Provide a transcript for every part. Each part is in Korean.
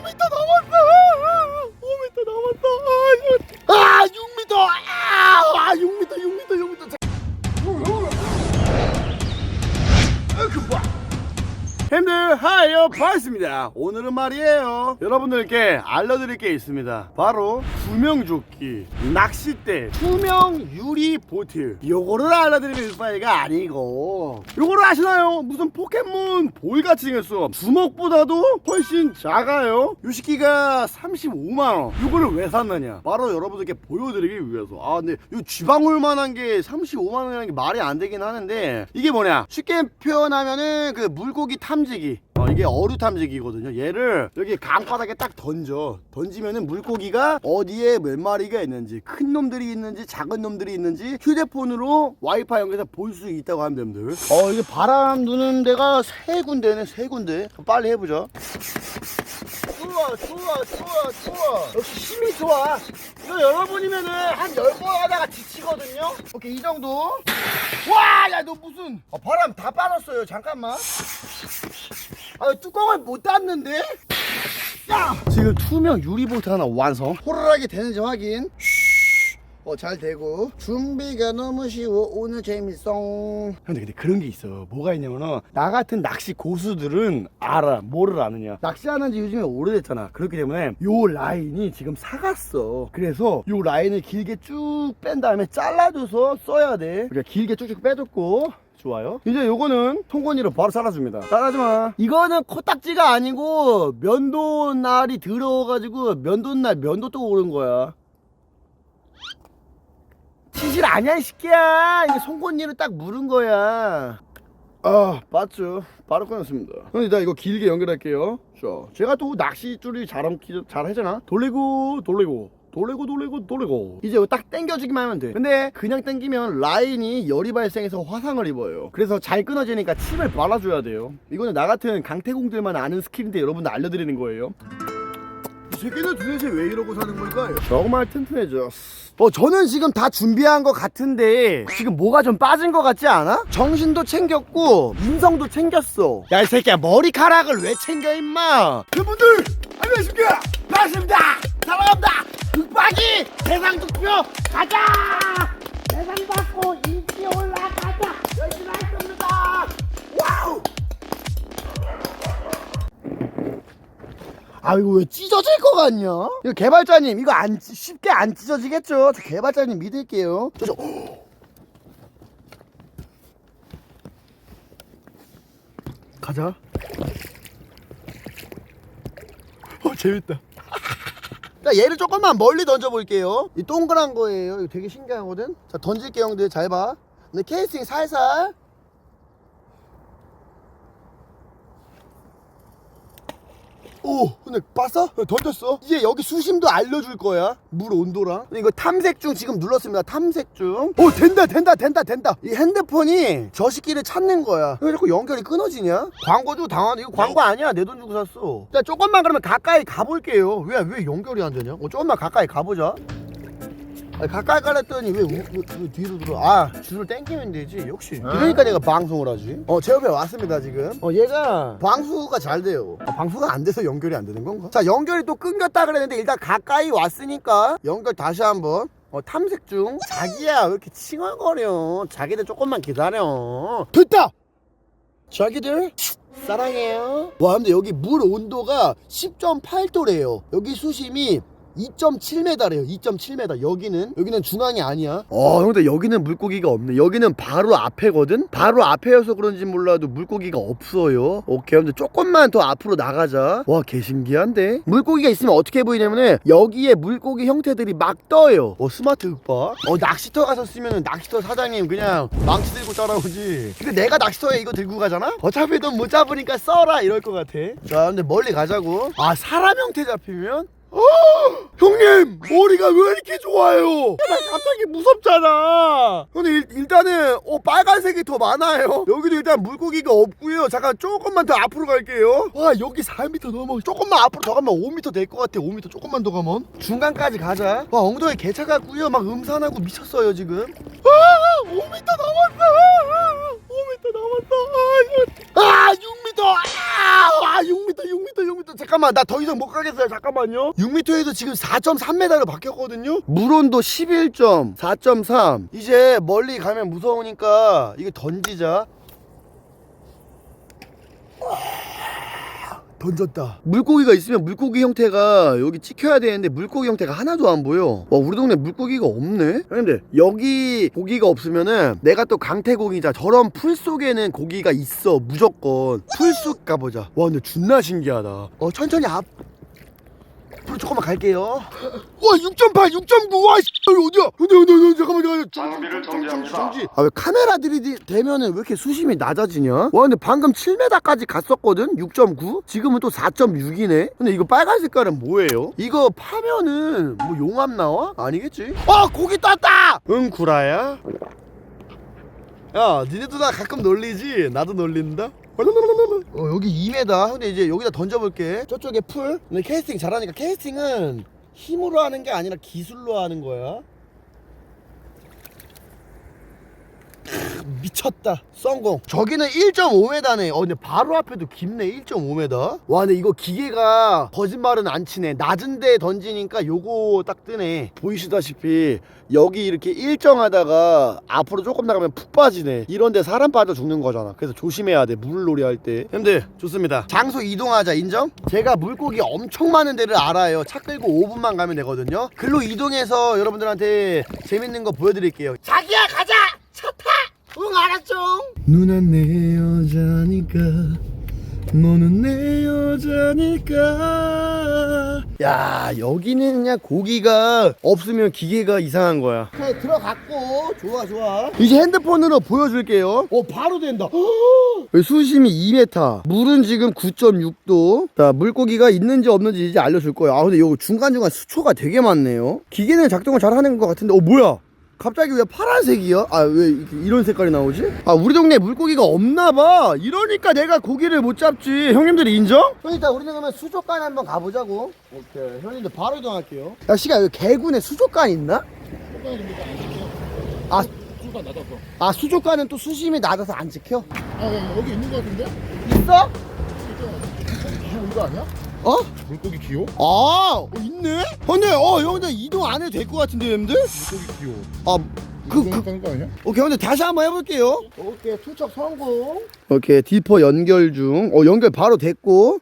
5m 남았어 5m 남았어 아 6m 아 6m 6m 6m 햄들 하이어 반갑습니다. 오늘은 말이에요. 여러분들께 알려드릴 게 있습니다. 바로 구명조끼 낚싯대 투명 유리 보트 요거를 알려드릴 바가 아니고. 요거를 아시나요? 무슨 포켓몬 볼같이 생겼어 주먹보다도 훨씬 작아요. 요 시기가 35만원. 요거를 왜 샀느냐? 바로 여러분들께 보여드리기 위해서. 아 근데 요 쥐방울만한 게 35만원이라는 게 말이 안 되긴 하는데 이게 뭐냐? 쉽게 표현하면은 그 물고기 탐 지기. 어, 이게 어류 탐지기거든요. 얘를 여기 강바닥에 딱 던져. 던지면은 물고기가 어디에 몇 마리가 있는지 큰 놈들이 있는지 작은 놈들이 있는지 휴대폰으로 와이파이 연결해서 볼 수 있다고 하면 됩니다. 어 이게 바람 누는 데가 세 군데네 세 군데. 빨리 해보자 좋아 좋아 좋아 좋아. 역시 힘이 좋아. 이거 여러분이면은 한 열 번 하다가 지치거든요. 오케이 이 정도. 와 야 너 무슨. 아, 바람 다 빠졌어요. 잠깐만 아 뚜껑을 못 닫는데? 야! 지금 투명 유리보트 하나 완성. 호루라기 되는지 확인. 어 잘 되고. 준비가 너무 쉬워. 오늘 재밌어. 근데 근데 그런 게 있어. 뭐가 있냐면은 나 같은 낚시 고수들은 알아. 뭐를 아느냐. 낚시하는 지 요즘에 오래됐잖아. 그렇기 때문에 요 라인이 지금 사갔어. 그래서 요 라인을 길게 쭉 뺀 다음에 잘라줘서 써야 돼. 우리가 길게 쭉쭉 빼줬고 좋아요. 이제 요거는 통건이로 바로 잘라줍니다. 잘라주마. 이거는 코딱지가 아니고 면도날이 들어가지고 면도날 면도 또 오른 거야. 치질 아니야 이 새끼야. 이게 송곳니로 딱 물은 거야. 아 맞죠. 바로 끊었습니다. 그럼 일단 이거 길게 연결할게요. 자, 제가 또 낚시줄이 잘, 잘 하잖아. 돌리고 돌리고 돌리고 돌리고 돌리고. 이제 딱 당겨주기만 하면 돼. 근데 그냥 당기면 라인이 열이 발생해서 화상을 입어요. 그래서 잘 끊어지니까 침을 발라줘야 돼요. 이거는 나 같은 강태공들만 아는 스킬인데 여러분들 알려드리는 거예요. 이 새끼는 도대체 왜 이러고 사는 걸까요? 정말 튼튼해졌어 어 저는 지금 다 준비한 것 같은데 지금 뭐가 좀 빠진 것 같지 않아? 정신도 챙겼고 인성도 챙겼어. 야 이 새끼야 머리카락을 왜 챙겨 임마? 여러분들 안녕하십니까? 반갑습니다. 사랑합니다 극박이 대상 득표 가자 대상 받고 인기 올라가자 열심히 할 겁니다 와우 아 이거 왜 찢어질 것 같냐? 이거 개발자님 이거 안 찢- 쉽게 안 찢어지겠죠? 저 개발자님 믿을게요. 저, 저, 가자. 어 재밌다. 자 얘를 조금만 멀리 던져 볼게요. 이 동그란 거예요. 이거 되게 신기하거든. 자 던질게 형들 잘 봐. 근데 케이싱 살살. 오 근데 봤어? 던졌어? 이제 여기 수심도 알려줄 거야 물 온도랑. 이거 탐색 중 지금 눌렀습니다. 탐색 중오 된다 된다 된다 된다. 이 핸드폰이 저 시기를 찾는 거야. 왜 자꾸 연결이 끊어지냐? 광고도 당하네 이거 광고 아니야. 내 돈 주고 샀어. 자 조금만 그러면 가까이 가볼게요. 왜 왜 연결이 안 되냐? 어, 조금만 가까이 가보자 아니, 가까이 가랬더니 왜, 우- 왜, 왜 뒤로 들어? 아. 줄을 땡기면 되지 역시. 그러니까 내가 방송을 하지. 어 제 옆에 왔습니다 지금. 어 얘가 방수가 잘 돼요. 아, 방수가 안 돼서 연결이 안 되는 건가? 자 연결이 또 끊겼다 그랬는데 일단 가까이 왔으니까 연결 다시 한번. 어, 탐색 중. 자기야 왜 이렇게 칭얼거려? 자기들 조금만 기다려. 됐다! 자기들 사랑해요. 와 근데 여기 물 온도가 10.8도래요. 여기 수심이 2.7m래요. 2.7m 여기는 여기는 중앙이 아니야. 어 근데 여기는 물고기가 없네. 여기는 바로 앞에거든? 바로 앞에여서 그런지 몰라도 물고기가 없어요. 오케이 근데 조금만 더 앞으로 나가자. 와 개 신기한데? 물고기가 있으면 어떻게 보이냐면은 여기에 물고기 형태들이 막 떠요. 어 스마트 흑바? 어 낚시터 가서 쓰면은 낚시터 사장님 그냥 망치 들고 따라오지. 근데 내가 낚시터에 이거 들고 가잖아? 어차피 넌 못 잡으니까 써라 이럴 것 같아. 자 근데 멀리 가자고. 아 사람 형태 잡히면 어! 형님 머리가 왜 이렇게 좋아요? 나 갑자기 무섭잖아. 근데 일, 일단은 어, 빨간색이 더 많아요. 여기도 일단 물고기가 없고요. 잠깐 조금만 더 앞으로 갈게요. 와 여기 4m 넘어. 조금만 앞으로 더 가면 5m 될 것 같아. 5m 조금만 더 가면 중간까지 가자. 와 엉덩이 개차 같고요. 막 음산하고 미쳤어요 지금. 아 5m 남았어. 5m 남았어 아 6m 아 6m 6m 6m 잠깐만 나 더 이상 못 가겠어요. 잠깐만요. 6m에서 지금 4.3m로 바뀌었거든요. 물온도 11점 4.3 이제 멀리 가면 무서우니까 이거 던지자 던졌다. 물고기가 있으면 물고기 형태가 여기 찍혀야 되는데 물고기 형태가 하나도 안 보여. 와 우리 동네 물고기가 없네. 형님들 여기 고기가 없으면은 내가 또 강태공이자 저런 풀 속에는 고기가 있어 무조건. 풀숲 가보자. 와 근데 존나 신기하다. 어 천천히 앞. 앞으로 조금만 갈게요. 와 6.8, 6.9. 와 씨, 여기 어디야? 근데 근데 근데 잠깐만 잠깐만. 장비를 정지합니다. 정지. 아 왜 카메라들이 되면은 왜 이렇게 수심이 낮아지냐? 와 근데 방금 7m까지 갔었거든. 6.9. 지금은 또 4.6이네. 근데 이거 빨간 색깔은 뭐예요? 이거 파면은 뭐 용암 나와? 아니겠지? 아 고기 떴다. 응 구라야. 야 니네도 나 가끔 놀리지? 나도 놀린다. 어, 여기 2m. 근데 이제 여기다 던져볼게. 저쪽에 풀. 근데 캐스팅 잘하니까 캐스팅은 힘으로 하는 게 아니라 기술로 하는 거야. 미쳤다. 성공. 저기는 1.5m네. 어 근데 바로 앞에도 깊네. 1.5m 와 근데 이거 기계가 거짓말은 안 치네. 낮은 데 던지니까 요거 딱 뜨네. 보이시다시피 여기 이렇게 일정하다가 앞으로 조금 나가면 푹 빠지네. 이런데 사람 빠져 죽는 거잖아. 그래서 조심해야 돼. 물놀이 할 때. 형님들 좋습니다. 장소 이동하자. 인정? 제가 물고기 엄청 많은 데를 알아요. 차 끌고 5분만 가면 되거든요. 글로 이동해서 여러분들한테 재밌는 거 보여드릴게요. 자기야 가자 응 알았죠? 누나 내 여자니까 너는 내 여자니까. 야 여기는 그냥 고기가 없으면 기계가 이상한 거야. 그래 들어갔고. 좋아 좋아. 이제 핸드폰으로 보여줄게요. 어 바로 된다. 여기 수심이 2m 물은 지금 9.6도. 자 물고기가 있는지 없는지 이제 알려줄 거예요. 아 근데 이거 중간중간 수초가 되게 많네요. 기계는 작동을 잘 하는 것 같은데 어 뭐야 갑자기 왜 파란색이야? 아 왜 이런 색깔이 나오지? 아 우리 동네 물고기가 없나봐 이러니까 내가 고기를 못 잡지 형님들이 인정? 형 일단 우리는 그러면 수족관 한번 가보자고 오케이 형님들 바로 이동할게요 야 시가 여기 개군에 수족관 있나? 아, 수가 낮아서. 아 수족관은 또 수심이 낮아서 안 지켜? 아 여기 있는 거 같은데? 있어? 이거 아니야? 어? 물고기 기호? 아 어, 있네? 근데 어 형들 이동 안 해도 될 것 같은데 형님들? 물고기 기호. 아그 그, 하는 거 아니야? 오케이 근데 다시 한번 해볼게요 오케이 투척 성공 오케이 디퍼 연결 중 어 연결 바로 됐고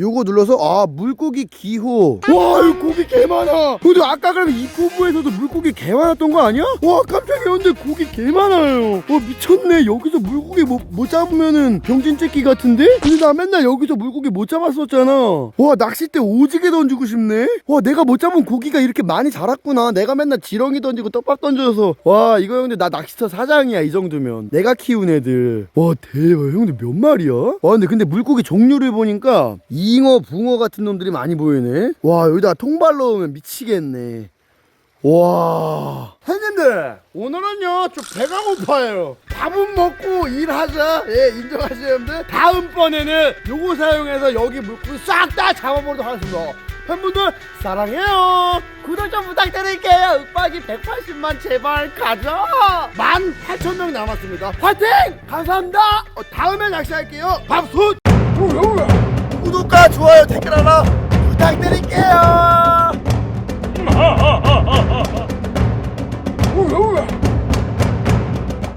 요거 눌러서 아 물고기 기호. 와 여기 고기 개 많아. 근데 아까 그러면 입구부에서도 물고기 개 많았던 거 아니야? 와 깜짝이야. 근데 고기 개 많아요. 와 미쳤네. 여기서 물고기 못, 못 잡으면은 병진 째끼 같은데? 근데 나 맨날 여기서 물고기 못 잡았었잖아. 와 낚싯대 오지게 던지고 싶네. 와 내가 못 잡은 고기가 이렇게 많이 자랐구나. 내가 맨날 지렁이 던지고 떡밥 던져서. 와 이거 형들 나 낚시터 사장이야 이 정도면. 내가 키운 애들. 와 대박. 형들 몇 마리야? 와 근데 근데 물고기 종류를 보니까 잉어 붕어 같은 놈들이 많이 보이네. 와 여기다 통발 넣으면 미치겠네. 와. 형님들 오늘은요 좀 배가 고파요. 밥은 먹고 일하자. 예 인정하시는 분들? 다음번에는 요거 사용해서 여기 물고기 싹 다 잡아보도록 하겠습니다. 팬분들 사랑해요. 구독 좀 부탁드릴게요. 윽박이 180만 제발 가자 18,000명 남았습니다. 화이팅! 감사합니다. 어, 다음에 낚시할게요. 밥솥 구독과 좋아요 댓글 하나 부탁드릴게요